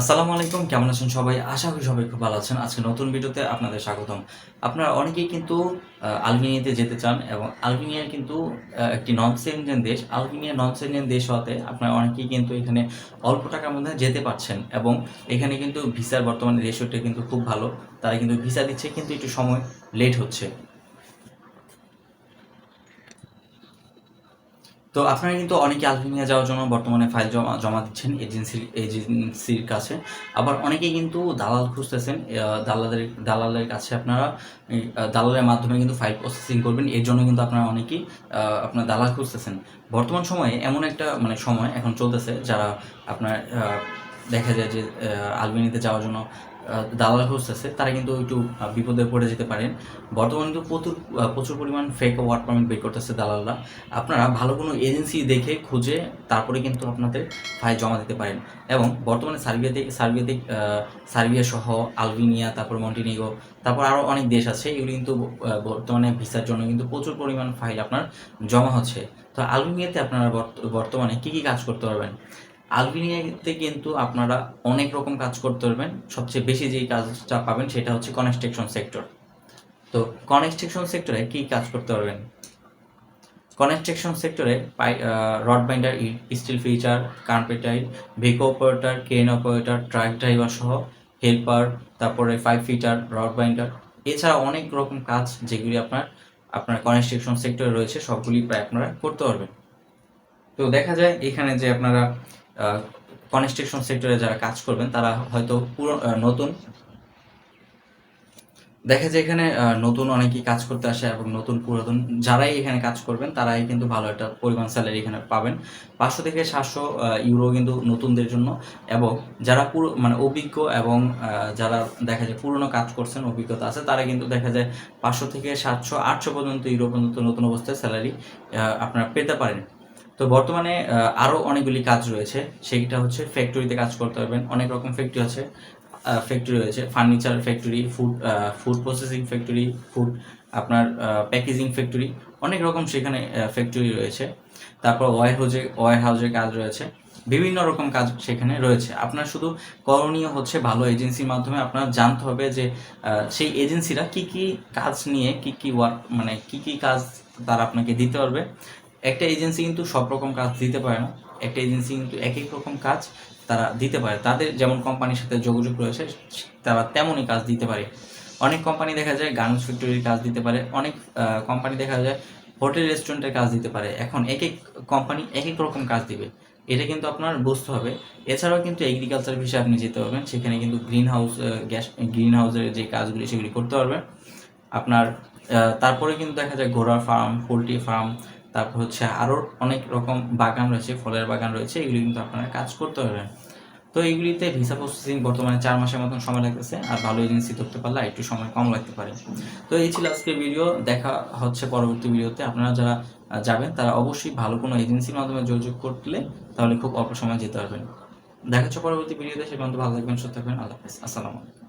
আসসালামু আলাইকুম, কেমন আছেন সবাই? আশা করি সবাই খুব ভালো আছেন। আজকে নতুন ভিডিওতে আপনাদের স্বাগতম। আপনারা অনেকেই কিন্তু আলবেনিয়াতে যেতে চান এবং আলবেনিয়া কিন্তু একটি নন সেনজেন দেশ। আলবেনিয়া নন সেনজেন দেশ হওয়াতে আপনারা অনেকেই কিন্তু এখানে অল্প টাকার মধ্যে যেতে পারছেন এবং এখানে কিন্তু ভিসার বর্তমানে রেশিওটা কিন্তু খুব ভালো। তারা কিন্তু ভিসা দিচ্ছে, কিন্তু একটু সময় লেট হচ্ছে। তো আপনারা কিন্তু অনেকে আলবেনিয়া যাওয়ার জন্য বর্তমানে ফাইল জমা জমা দিচ্ছেন এজেন্সির এজেন্সির কাছে। আবার অনেকেই কিন্তু দালাল খুঁজতেছেন দালালের দালালের কাছে আপনারা দালালের মাধ্যমে কিন্তু ফাইল প্রসেসিং করবেন। এর জন্য কিন্তু আপনারা অনেকেই আপনার দালাল খুঁজতেছেন। বর্তমান সময়ে এমন একটা মানে সময় এখন চলতেছে যারা আপনার দেখা যায় যে আহ, আলবেনিয়াতে যাওয়ার জন্য দালাল খুঁজতেছে তারা কিন্তু একটু বিপদে পড়ে যেতে পারেন। বর্তমানে কিন্তু প্রচুর প্রচুর পরিমাণ ফেক ওয়ার্ক পারমিট বের করতেছে দালালরা। আপনারা ভালো কোনো এজেন্সি দেখে খুঁজে তারপরে কিন্তু আপনাদের ফাইল জমা দিতে পারেন। এবং বর্তমানে সার্বিয়াতে সার্বিয়াতে সার্বিয়া সহ আলবেনিয়া তারপর মন্টিনিগো তারপর আরও অনেক দেশ আছে এগুলি কিন্তু বর্তমানে ভিসার জন্য কিন্তু প্রচুর পরিমাণ ফাইল আপনার জমা হচ্ছে। তো আলবেনিয়াতে আপনারা বর্তমানে কী কী কাজ করতে পারবেন? আলবেনিয়াতে কিন্তু আপনারা অনেক রকম কাজ করতে পারবেন। সবচেয়ে বেশি যেই কাজটা পাবেন সেটা হচ্ছে কনস্ট্রাকশন সেক্টর তো কনস্ট্রাকশন সেক্টরে কী কাজ করতে পারবেন? কনস্ট্রাকশন সেক্টরে rod binder steel fixer carpenter ভেকো operator crane operator truck driver সহ হেল্পার তারপরে ফাইভ ফিটার রড বাইন্ডার এছাড়া অনেক রকম কাজ যেগুলি আপনার আপনার কনস্ট্রাকশন সেক্টরে রয়েছে, সবগুলি প্রায় আপনারা করতে পারবেন। তো দেখা যায় এখানে যে আপনারা কনস্ট্রাকশন সেক্টরে যারা কাজ করবেন, তারা হয়তো পুরো নতুন। দেখা যায় এখানে নতুন অনেকেই কাজ করতে আসে এবং নতুন পুরাতন যারাই এখানে কাজ করবেন, তারাই কিন্তু ভালো একটা পরিমাণ স্যালারি এখানে পাবেন। পাঁচশো থেকে সাতশো ইউরো কিন্তু নতুনদের জন্য। এবং যারা পুরো মানে অভিজ্ঞ এবং যারা দেখা যায় পুরনো কাজ করছেন, অভিজ্ঞতা আছে, তারা কিন্তু দেখা যায় পাঁচশো থেকে সাতশো, আটশো পর্যন্ত ইউরো পর্যন্ত নতুন অবস্থায় স্যালারি আপনারা পেতে পারেন। তো বর্তমানে আরও অনেকগুলি কাজ রয়েছে। সেইটা হচ্ছে ফ্যাক্টরিতে কাজ করতে পারবেন। অনেক রকম ফ্যাক্টরি আছে। ফ্যাক্টরি রয়েছে। Furniture factory food food processing factory food আপনার প্যাকেজিং ফ্যাক্টরি অনেক রকম সেখানে ফ্যাক্টরি রয়েছে। তারপর ওয়ার হাউজে ওয়ার হাউজের কাজ রয়েছে। বিভিন্ন রকম কাজ সেখানে রয়েছে। আপনার শুধু করণীয় হচ্ছে ভালো এজেন্সির মাধ্যমে আপনার জানতে হবে যে সেই এজেন্সিরা কি কি কাজ নিয়ে, কি কি ওয়ার্ক মানে কি কি কাজ তারা আপনাকে দিতে পারবে। একটা এজেন্সি কিন্তু সব রকম কাজ দিতে পারে না। একটা এজেন্সি কিন্তু এক এক রকম কাজ তারা দিতে পারে। তাদের যেমন কোম্পানির সাথে যোগাযোগ রয়েছে, তারা তেমনই কাজ দিতে পারে। অনেক কোম্পানি দেখা যায় গার্মেন্টস ফ্যাক্টরির কাজ দিতে পারে। অনেক কোম্পানি দেখা যায় হোটেল রেস্টুরেন্টের কাজ দিতে পারে। এখন এক এক কোম্পানি এক এক রকম কাজ দিবে। এটা কিন্তু আপনার বুঝতে হবে। এছাড়াও কিন্তু এগ্রিকালচার বিষয়ে আপনি যেতে পারবেন। সেখানে কিন্তু গ্রিন হাউস গ্যাস গ্রিন হাউসের যে কাজগুলি সেগুলি করতে পারবেন। আপনার তারপরে কিন্তু দেখা যায় ঘোড়ার ফার্ম পোলট্রি ফার্ম তারপর হচ্ছে আরও অনেক রকম বাগান রয়েছে, ফলের বাগান রয়েছে, এগুলি কিন্তু আপনারা কাজ করতে পারবেন। তো এইগুলিতে ভিসা প্রসেসিং বর্তমানে চার মাসের মতন সময় লাগতেছে, আর ভালো এজেন্সি ধরতে পারলে একটু সময় কম লাগতে পারে। তো এই ছিল আজকের ভিডিও দেখা হচ্ছে পরবর্তী ভিডিওতে আপনারা যারা যাবেন, তারা অবশ্যই ভালো কোনো এজেন্সির মাধ্যমে যোগাযোগ করলে তাহলে খুব অল্প সময় যেতে পারবেন। দেখা হচ্ছে পরবর্তী ভিডিওতে সে পর্যন্ত ভালো থাকবেন, সুস্থ থাকবেন, আল্লাহ হাফেজ, আসসালামু আলাইকুম।